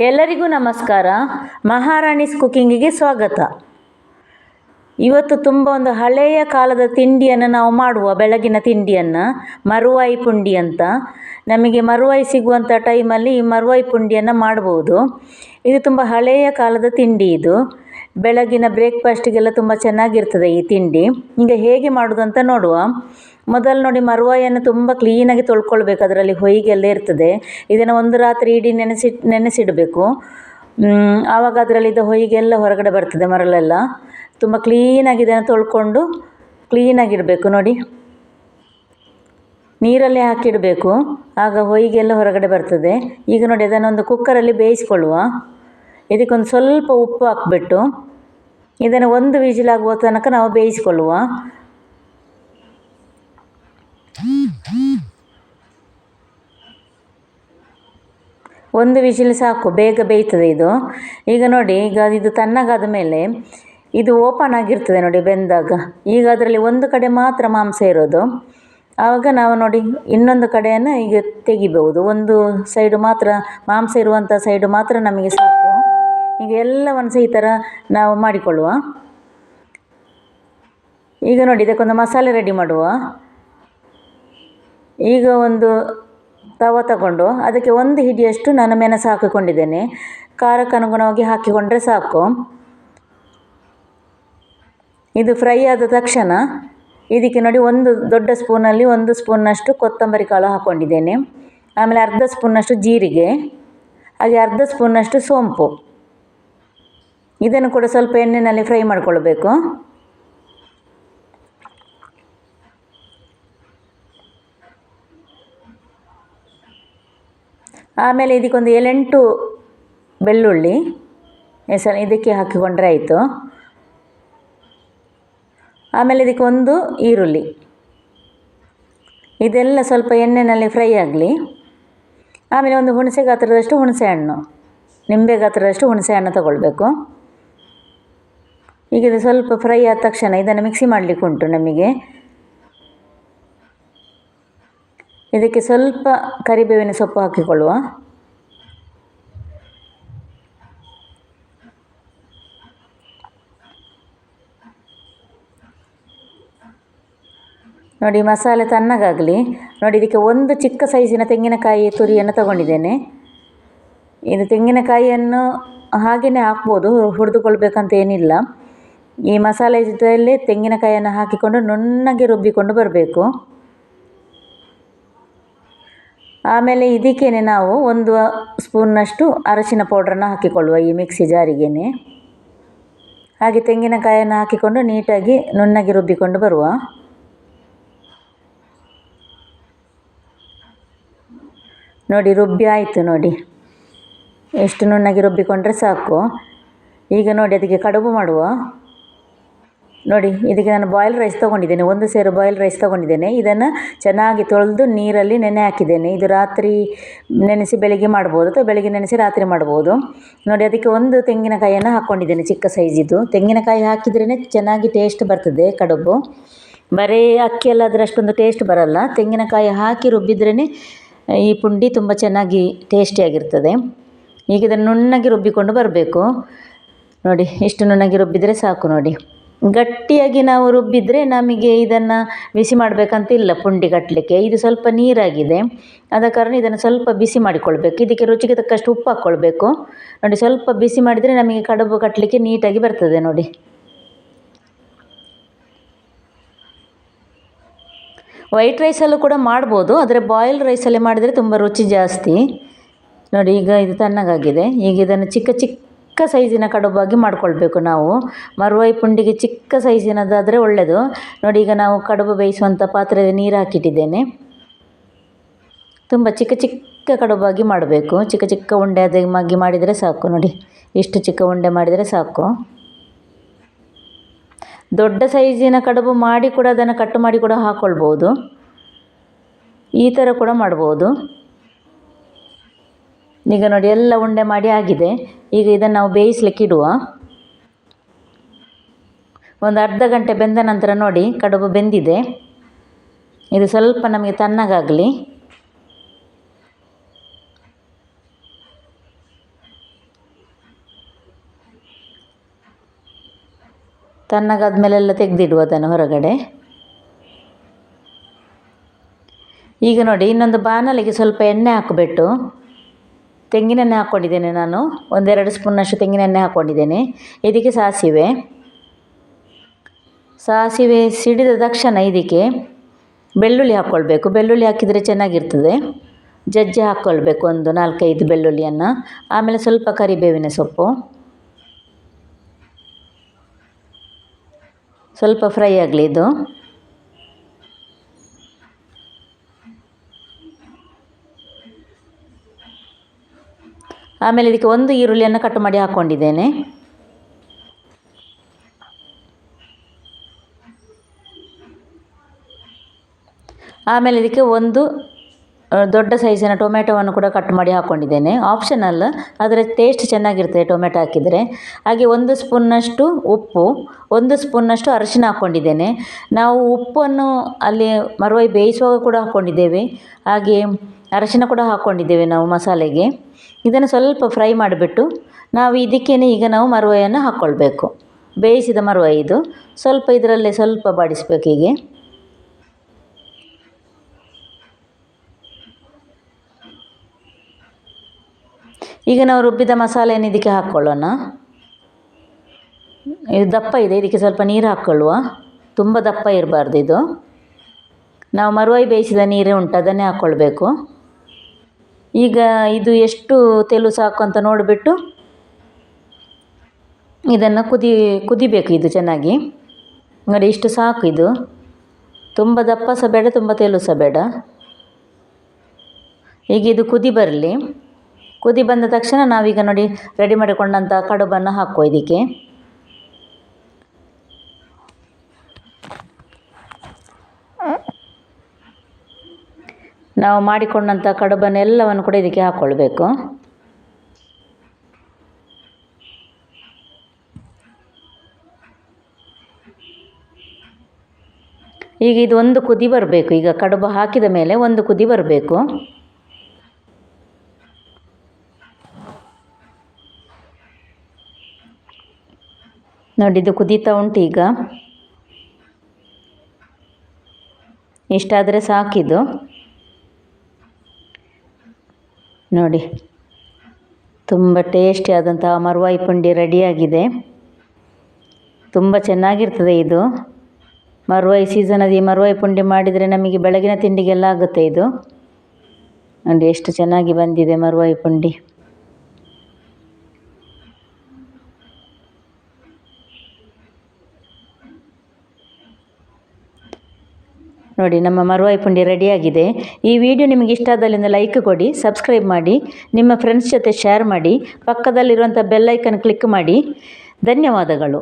ಎಲ್ಲರಿಗೂ ನಮಸ್ಕಾರ. ಮಹಾರಾಣಿಸ್ ಕುಕ್ಕಿಂಗಿಗೆ ಸ್ವಾಗತ. ಇವತ್ತು ತುಂಬ ಒಂದು ಹಳೆಯ ಕಾಲದ ತಿಂಡಿಯನ್ನು ನಾವು ಮಾಡುವ, ಬೆಳಗಿನ ತಿಂಡಿಯನ್ನು, ಮರುವಾಯಿ ಪುಂಡಿ ಅಂತ. ನಮಗೆ ಮರುವಾಯಿ ಸಿಗುವಂಥ ಟೈಮಲ್ಲಿ ಈ ಮರುವಾಯಿ ಪುಂಡಿಯನ್ನು ಮಾಡ್ಬೋದು. ಇದು ತುಂಬ ಹಳೆಯ ಕಾಲದ ತಿಂಡಿ ಇದು. ಬೆಳಗಿನ ಬ್ರೇಕ್ಫಾಸ್ಟಿಗೆಲ್ಲ ತುಂಬ ಚೆನ್ನಾಗಿರ್ತದೆ ಈ ತಿಂಡಿ. ಈಗ ಹೇಗೆ ಮಾಡೋದು ಅಂತ ನೋಡುವ. ಮೊದಲು ನೋಡಿ ಮರುವಾಯನ್ನು ತುಂಬ ಕ್ಲೀನಾಗಿ ತೊಳ್ಕೊಳ್ಬೇಕು. ಅದರಲ್ಲಿ ಹೊಯ್ಗೆಲ್ಲ ಇರ್ತದೆ. ಇದನ್ನು ಒಂದು ರಾತ್ರಿ ಇಡೀ ನೆನೆಸಿ, ನೆನೆಸಿಡಬೇಕು. ಆವಾಗ ಅದರಲ್ಲಿದ್ದ ಹೊಯ್ಗೆಲ್ಲ ಹೊರಗಡೆ ಬರ್ತದೆ ಮರಳೆಲ್ಲ. ತುಂಬ ಕ್ಲೀನಾಗಿ ಇದನ್ನು ತೊಳ್ಕೊಂಡು ಕ್ಲೀನಾಗಿಡಬೇಕು ನೋಡಿ. ನೀರಲ್ಲೇ ಹಾಕಿಡಬೇಕು. ಆಗ ಹೊಯ್ಗೆಲ್ಲ ಹೊರಗಡೆ ಬರ್ತದೆ. ಈಗ ನೋಡಿ ಅದನ್ನೊಂದು ಕುಕ್ಕರಲ್ಲಿ ಬೇಯಿಸ್ಕೊಳ್ಳುವ. ಇದಕ್ಕೊಂದು ಸ್ವಲ್ಪ ಉಪ್ಪು ಹಾಕ್ಬಿಟ್ಟು ಇದನ್ನು ಒಂದು ವಿಜಿಲಾಗುವ ತನಕ ನಾವು ಬೇಯಿಸ್ಕೊಳ್ಳುವ. ಒಂದು ವಿಷಲ್ ಸಾಕು, ಬೇಗ ಬೇಯ್ತದೆ ಇದು. ಈಗ ನೋಡಿ, ಈಗ ಇದು ತಣ್ಣಗಾದ ಮೇಲೆ ಇದು ಓಪನ್ ಆಗಿರ್ತದೆ ನೋಡಿ ಬೆಂದಾಗ. ಈಗ ಅದರಲ್ಲಿ ಒಂದು ಕಡೆ ಮಾತ್ರ ಮಾಂಸ ಇರೋದು. ಆವಾಗ ನಾವು ನೋಡಿ ಇನ್ನೊಂದು ಕಡೆಯನ್ನು ಈಗ ತೆಗಿಬಹುದು. ಒಂದು ಸೈಡು ಮಾತ್ರ ಮಾಂಸ ಇರುವಂಥ ಸೈಡು ಮಾತ್ರ ನಮಗೆ ಸಾಕು. ಈಗ ಎಲ್ಲವನ್ನು ಸಹ ಈ ಥರ ನಾವು ಮಾಡಿಕೊಳ್ಳುವ. ಈಗ ನೋಡಿ, ಇದಕ್ಕೊಂದು ಮಸಾಲೆ ರೆಡಿ ಮಾಡುವ. ಈಗ ಒಂದು ತವ ತಗೊಂಡು ಅದಕ್ಕೆ ಒಂದು ಹಿಡಿಯಷ್ಟು ನಾನು ಮೆಣಸು ಹಾಕಿಕೊಂಡಿದ್ದೇನೆ. ಖಾರಕ್ಕೆ ಅನುಗುಣವಾಗಿ ಹಾಕಿಕೊಂಡ್ರೆ ಸಾಕು. ಇದು ಫ್ರೈ ಆದ ತಕ್ಷಣ ಇದಕ್ಕೆ ನೋಡಿ ಒಂದು ದೊಡ್ಡ ಸ್ಪೂನಲ್ಲಿ ಒಂದು ಸ್ಪೂನ್ನಷ್ಟು ಕೊತ್ತಂಬರಿ ಕಾಳು ಹಾಕ್ಕೊಂಡಿದ್ದೇನೆ ಆಮೇಲೆ ಅರ್ಧ ಸ್ಪೂನ್ನಷ್ಟು ಜೀರಿಗೆ, ಹಾಗೆ ಅರ್ಧ ಸ್ಪೂನ್ನಷ್ಟು ಸೋಂಪು. ಇದನ್ನು ಕೂಡ ಸ್ವಲ್ಪ ಎಣ್ಣೆಯಲ್ಲಿ ಫ್ರೈ ಮಾಡಿಕೊಳ್ಬೇಕು. ಆಮೇಲೆ ಇದಕ್ಕೊಂದು ಏಳೆಂಟು ಬೆಳ್ಳುಳ್ಳಿ. ಹೆಸರು ಇದಕ್ಕೆ ಹಾಕಿಕೊಂಡ್ರೆ ಆಯಿತು. ಆಮೇಲೆ ಇದಕ್ಕೆ ಒಂದು ಈರುಳ್ಳಿ. ಇದೆಲ್ಲ ಸ್ವಲ್ಪ ಎಣ್ಣೆಯಲ್ಲಿ ಫ್ರೈ ಆಗಲಿ. ಆಮೇಲೆ ಒಂದು ಹುಣಸೆ ಗಾತ್ರದಷ್ಟು ಹುಣಸೆ ಹಣ್ಣು. ನಿಂಬೆ ಗಾತ್ರದಷ್ಟು ಹುಣಸೆ ಹಣ್ಣು ತಗೊಳ್ಬೇಕು. ಈಗ ಇದು ಸ್ವಲ್ಪ ಫ್ರೈ ಆದ ತಕ್ಷಣ ಇದನ್ನು ಮಿಕ್ಸಿ ಮಾಡಲಿಕ್ಕೆ ಉಂಟು ನಮಗೆ. ಇದಕ್ಕೆ ಸ್ವಲ್ಪ ಕರಿಬೇವಿನ ಸೊಪ್ಪು ಹಾಕಿಕೊಳ್ಳುವ. ನೋಡಿ ಮಸಾಲೆ ತಣ್ಣಗಾಗಲಿ. ನೋಡಿ ಇದಕ್ಕೆ ಒಂದು ಚಿಕ್ಕ ಸೈಜಿನ ತೆಂಗಿನಕಾಯಿ ತುರಿಯನ್ನು ತಗೊಂಡಿದ್ದೇನೆ. ಇದು ತೆಂಗಿನಕಾಯಿಯನ್ನು ಹಾಗೆಯೇ ಹಾಕ್ಬೋದು, ಹುರಿದುಕೊಳ್ಬೇಕಂತ ಏನಿಲ್ಲ. ಈ ಮಸಾಲೆ ಜೊತೆಯಲ್ಲಿ ತೆಂಗಿನಕಾಯಿಯನ್ನು ಹಾಕಿಕೊಂಡು ನುಣ್ಣಗೆ ರುಬ್ಬಿಕೊಂಡು ಬರಬೇಕು. ಆಮೇಲೆ ಇದಕ್ಕೇನೆ ನಾವು ಒಂದು ಸ್ಪೂನ್ನಷ್ಟು ಅರಶಿನ ಪೌಡ್ರನ್ನು ಹಾಕಿಕೊಳ್ಳುವ ಈ ಮಿಕ್ಸಿ ಜಾರಿಗೆನೇ. ಹಾಗೆ ತೆಂಗಿನಕಾಯನ್ನು ಹಾಕಿಕೊಂಡು ನೀಟಾಗಿ ನುಣ್ಣಗೆ ರುಬ್ಬಿಕೊಂಡು ಬರುವ. ನೋಡಿ, ರುಬ್ಬಿ ಆಯಿತು ನೋಡಿ. ಎಷ್ಟು ನುಣ್ಣಗೆ ರುಬ್ಬಿಕೊಂಡ್ರೆ ಸಾಕು. ಈಗ ನೋಡಿ, ಅದಕ್ಕೆ ಕಡುಬು ಮಾಡುವ. ನೋಡಿ, ಇದಕ್ಕೆ ನಾನು ಬಾಯ್ಲ್ ರೈಸ್ ತೊಗೊಂಡಿದ್ದೇನೆ. ಒಂದು ಸೇರು ಬಾಯ್ಲ್ ರೈಸ್ ತೊಗೊಂಡಿದ್ದೇನೆ. ಇದನ್ನು ಚೆನ್ನಾಗಿ ತೊಳೆದು ನೀರಲ್ಲಿ ನೆನೆ ಹಾಕಿದ್ದೇನೆ. ಇದು ರಾತ್ರಿ ನೆನೆಸಿ ಬೆಳಿಗ್ಗೆ ಮಾಡ್ಬೋದು ಅಥವಾ ಬೆಳಿಗ್ಗೆ ನೆನೆಸಿ ರಾತ್ರಿ ಮಾಡ್ಬೋದು. ನೋಡಿ, ಅದಕ್ಕೆ ಒಂದು ತೆಂಗಿನಕಾಯಿಯನ್ನು ಹಾಕ್ಕೊಂಡಿದ್ದೇನೆ ಚಿಕ್ಕ ಸೈಜಿದ್ದು ತೆಂಗಿನಕಾಯಿ ಹಾಕಿದ್ರೇ ಚೆನ್ನಾಗಿ ಟೇಸ್ಟ್ ಬರ್ತದೆ ಕಡುಬು. ಬರೀ ಅಕ್ಕಿಯಲ್ಲಾದರೆ ಅಷ್ಟೊಂದು ಟೇಸ್ಟ್ ಬರಲ್ಲ. ತೆಂಗಿನಕಾಯಿ ಹಾಕಿ ರುಬ್ಬಿದ್ರೇ ಈ ಪುಂಡಿ ತುಂಬ ಚೆನ್ನಾಗಿ ಟೇಸ್ಟಿಯಾಗಿರ್ತದೆ ಈಗ ಇದನ್ನು ನುಣ್ಣಗೆ ರುಬ್ಬಿಕೊಂಡು ಬರಬೇಕು. ನೋಡಿ, ಇಷ್ಟು ನುಣ್ಣಗೆ ರುಬ್ಬಿದರೆ ಸಾಕು ನೋಡಿ. ಗಟ್ಟಿಯಾಗಿ ನಾವು ರುಬ್ಬಿದರೆ ನಮಗೆ ಇದನ್ನು ಬಿಸಿ ಮಾಡಬೇಕಂತಿಲ್ಲ ಪುಂಡಿ ಕಟ್ಟಲಿಕ್ಕೆ ಇದು ಸ್ವಲ್ಪ ನೀರಾಗಿದೆ. ಆದ ಕಾರಣ ಇದನ್ನು ಸ್ವಲ್ಪ ಬಿಸಿ ಮಾಡಿಕೊಳ್ಬೇಕು. ಇದಕ್ಕೆ ರುಚಿಗೆ ತಕ್ಕಷ್ಟು ಉಪ್ಪು ಹಾಕ್ಕೊಳ್ಬೇಕು ನೋಡಿ, ಸ್ವಲ್ಪ ಬಿಸಿ ಮಾಡಿದರೆ ನಮಗೆ ಕಡುಬು ಕಟ್ಟಲಿಕ್ಕೆ ನೀಟಾಗಿ ಬರ್ತದೆ ನೋಡಿ. ವೈಟ್ ರೈಸಲ್ಲೂ ಕೂಡ ಮಾಡ್ಬೋದು. ಆದರೆ ಬಾಯ್ಲ್ ರೈಸಲ್ಲೇ ಮಾಡಿದರೆ ತುಂಬ ರುಚಿ ಜಾಸ್ತಿ. ನೋಡಿ, ಈಗ ಇದು ತಣ್ಣಗಾಗಿದೆ. ಈಗ ಇದನ್ನು ಚಿಕ್ಕ ಚಿಕ್ಕ ಸೈಜಿನ ಕಡುಬಾಗಿ ಮಾಡಿಕೊಳ್ಬೇಕು ನಾವು. ಮರುವಾಯಿ ಪುಂಡಿಗೆ ಚಿಕ್ಕ ಸೈಜಿನದಾದರೆ ಒಳ್ಳೆಯದು ನೋಡಿ, ಈಗ ನಾವು ಕಡುಬು ಬೇಯಿಸುವಂಥ ಪಾತ್ರೆಗೆ ನೀರು ಹಾಕಿಟ್ಟಿದ್ದೇನೆ. ತುಂಬ ಚಿಕ್ಕ ಚಿಕ್ಕ ಕಡುಬಾಗಿ ಮಾಡಬೇಕು. ಚಿಕ್ಕ ಚಿಕ್ಕ ಉಂಡೆ ಅದಾಗಿ ಮಾಡಿದರೆ ಸಾಕು. ನೋಡಿ ಇಷ್ಟು ಚಿಕ್ಕ ಉಂಡೆ ಮಾಡಿದರೆ ಸಾಕು. ದೊಡ್ಡ ಸೈಜಿನ ಕಡುಬು ಮಾಡಿ ಕೂಡ ಅದನ್ನು ಕಟ್ ಮಾಡಿ ಕೂಡ ಹಾಕ್ಕೊಳ್ಬೋದು ಈ ಥರ ಕೂಡ ಮಾಡ್ಬೋದು. ಈಗ ನೋಡಿ ಎಲ್ಲ ಉಂಡೆ ಮಾಡಿ ಆಗಿದೆ. ಈಗ ಇದನ್ನು ನಾವು ಬೇಯಿಸ್ಲಿಕ್ಕೆ ಇಡುವ. ಒಂದು ಅರ್ಧ ಗಂಟೆ ಬೆಂದ ನಂತರ ನೋಡಿ ಕಡುಬು ಬೆಂದಿದೆ. ಇದು ಸ್ವಲ್ಪ ನಮಗೆ ತಣ್ಣಗಾಗಲಿ. ತಣ್ಣಗಾದ ಮೇಲೆಲ್ಲ ತೆಗೆದಿಡುವ ಅದನ್ನು ಹೊರಗಡೆ. ಈಗ ನೋಡಿ ಇನ್ನೊಂದು ಬಾಣಲಿಗೆ ಸ್ವಲ್ಪ ಎಣ್ಣೆ ಹಾಕಿಬಿಟ್ಟು ತೆಂಗಿನೆಣ್ಣೆ ಹಾಕ್ಕೊಂಡಿದ್ದೇನೆ ನಾನು. ಒಂದೆರಡು ಸ್ಪೂನಷ್ಟು ತೆಂಗಿನೆಣ್ಣೆ ಹಾಕ್ಕೊಂಡಿದ್ದೇನೆ. ಇದಕ್ಕೆ ಸಾಸಿವೆ. ಸಾಸಿವೆ ಸಿಡಿದ ತಕ್ಷಣ ಇದಕ್ಕೆ ಬೆಳ್ಳುಳ್ಳಿ ಹಾಕ್ಕೊಳ್ಬೇಕು. ಬೆಳ್ಳುಳ್ಳಿ ಹಾಕಿದರೆ ಚೆನ್ನಾಗಿರ್ತದೆ. ಜಜ್ಜಿ ಹಾಕ್ಕೊಳ್ಬೇಕು ಒಂದು ನಾಲ್ಕೈದು ಬೆಳ್ಳುಳ್ಳಿಯನ್ನು. ಆಮೇಲೆ ಸ್ವಲ್ಪ ಕರಿಬೇವಿನ ಸೊಪ್ಪು. ಸ್ವಲ್ಪ ಫ್ರೈ ಆಗಲಿ ಇದು. ಆಮೇಲೆ ಇದಕ್ಕೆ ಒಂದು ಈರುಳ್ಳಿಯನ್ನು ಕಟ್ ಮಾಡಿ ಹಾಕ್ಕೊಂಡಿದ್ದೇನೆ. ಆಮೇಲೆ ಇದಕ್ಕೆ ಒಂದು ದೊಡ್ಡ ಸೈಜಿನ ಟೊಮೆಟೊವನ್ನು ಕೂಡ ಕಟ್ ಮಾಡಿ ಹಾಕ್ಕೊಂಡಿದ್ದೇನೆ. ಆಪ್ಷನಲ್ ಆದರೆ ಟೇಸ್ಟ್ ಚೆನ್ನಾಗಿರ್ತದೆ ಟೊಮೆಟೊ ಹಾಕಿದರೆ. ಹಾಗೆ ಒಂದು ಸ್ಪೂನ್ನಷ್ಟು ಉಪ್ಪು, ಒಂದು ಸ್ಪೂನ್ನಷ್ಟು ಅರಿಶಿನ ಹಾಕ್ಕೊಂಡಿದ್ದೇನೆ. ನಾವು ಉಪ್ಪನ್ನು ಅಲ್ಲಿ ಮರುವಾಯಿ ಬೇಯಿಸುವಾಗ ಕೂಡ ಹಾಕ್ಕೊಂಡಿದ್ದೇವೆ. ಹಾಗೆ ಅರಿಶಿನ ಕೂಡ ಹಾಕ್ಕೊಂಡಿದ್ದೇವೆ ನಾವು ಮಸಾಲೆಗೆ. ಇದನ್ನು ಸ್ವಲ್ಪ ಫ್ರೈ ಮಾಡಿಬಿಟ್ಟು ನಾವು ಇದಕ್ಕೇ ಈಗ ನಾವು ಮರುವಾಯನ್ನು ಹಾಕ್ಕೊಳ್ಬೇಕು. ಬೇಯಿಸಿದ ಮರುವಾಯಿ ಇದು. ಸ್ವಲ್ಪ ಇದರಲ್ಲೇ ಸ್ವಲ್ಪ ಬಾಡಿಸ್ಬೇಕು ಹೀಗೆ. ಈಗ ನಾವು ರುಬ್ಬಿದ ಮಸಾಲೆಯನ್ನು ಇದಕ್ಕೆ ಹಾಕ್ಕೊಳ್ಳೋಣ. ಇದು ದಪ್ಪ ಇದೆ, ಇದಕ್ಕೆ ಸ್ವಲ್ಪ ನೀರು ಹಾಕ್ಕೊಳ್ಳುವ. ತುಂಬ ದಪ್ಪ ಇರಬಾರ್ದು ಇದು. ನಾವು ಮರುವಾಯಿ ಬೇಯಿಸಿದ ನೀರು ಉಂಟು, ಅದನ್ನೇ ಹಾಕ್ಕೊಳ್ಬೇಕು. ಈಗ ಇದು ಎಷ್ಟು ತೆಲು ಸಾಕು ಅಂತ ನೋಡಿಬಿಟ್ಟು ಇದನ್ನು ಕುದಿ, ಕುದಿಬೇಕು ಇದು ಚೆನ್ನಾಗಿ. ನೋಡಿ ಇಷ್ಟು ಸಾಕು ಇದು. ತುಂಬ ದಪ್ಪ ಸಹ ಬೇಡ, ತುಂಬ ತೆಲು ಸಹ ಬೇಡ. ಈಗ ಇದು ಕುದಿ ಬರಲಿ. ಕುದಿ ಬಂದ ತಕ್ಷಣ ನಾವೀಗ ನೋಡಿ ರೆಡಿ ಮಾಡಿಕೊಂಡಂಥ ಕಡುಬನ್ನು ಹಾಕುವ ಇದಕ್ಕೆ. ನಾವು ಮಾಡಿಕೊಂಡಂಥ ಕಡುಬನ್ನೆಲ್ಲವನ್ನು ಕೂಡ ಇದಕ್ಕೆ ಹಾಕ್ಕೊಳ್ಬೇಕು ಈಗ ಇದು ಒಂದು ಕುದಿ ಬರಬೇಕು. ಈಗ ಕಡುಬು ಹಾಕಿದ ಮೇಲೆ ಒಂದು ಕುದಿ ಬರಬೇಕು. ನೋಡಿ, ಇದು ಕುದೀತಾ ಉಂಟು ಈಗ. ಇಷ್ಟಾದರೆ ಸಾಕಿದು ನೋಡಿ. ತುಂಬ ಟೇಸ್ಟಿ ಆದಂತಹ ಮರುವಾಯಿ ಪುಂಡಿ ರೆಡಿಯಾಗಿದೆ. ತುಂಬ ಚೆನ್ನಾಗಿರ್ತದೆ ಇದು. ಮರುವಾಯಿ ಸೀಸನಲ್ಲಿ ಮರುವಾಯಿ ಪುಂಡಿ ಮಾಡಿದರೆ ನಮಗೆ ಬೆಳಗಿನ ತಿಂಡಿಗೆಲ್ಲ ಆಗುತ್ತೆ ಇದು. ನೋಡಿ, ಎಷ್ಟು ಚೆನ್ನಾಗಿ ಬಂದಿದೆ ಮರುವಾಯಿ ಪುಂಡಿ. ನೋಡಿ, ನಮ್ಮ ಮರುವಾಯಿ ಪುಂಡಿ ರೆಡಿಯಾಗಿದೆ. ಈ ವಿಡಿಯೋ ನಿಮಗೆ ಇಷ್ಟ ಆದಲ್ಲಿಂದ ಲೈಕ್ ಕೊಡಿ, ಸಬ್ಸ್ಕ್ರೈಬ್ ಮಾಡಿ, ನಿಮ್ಮ ಫ್ರೆಂಡ್ಸ್ ಜೊತೆ ಶೇರ್ ಮಾಡಿ, ಪಕ್ಕದಲ್ಲಿರುವಂಥ ಬೆಲ್ಲೈಕನ್ ಕ್ಲಿಕ್ ಮಾಡಿ. ಧನ್ಯವಾದಗಳು.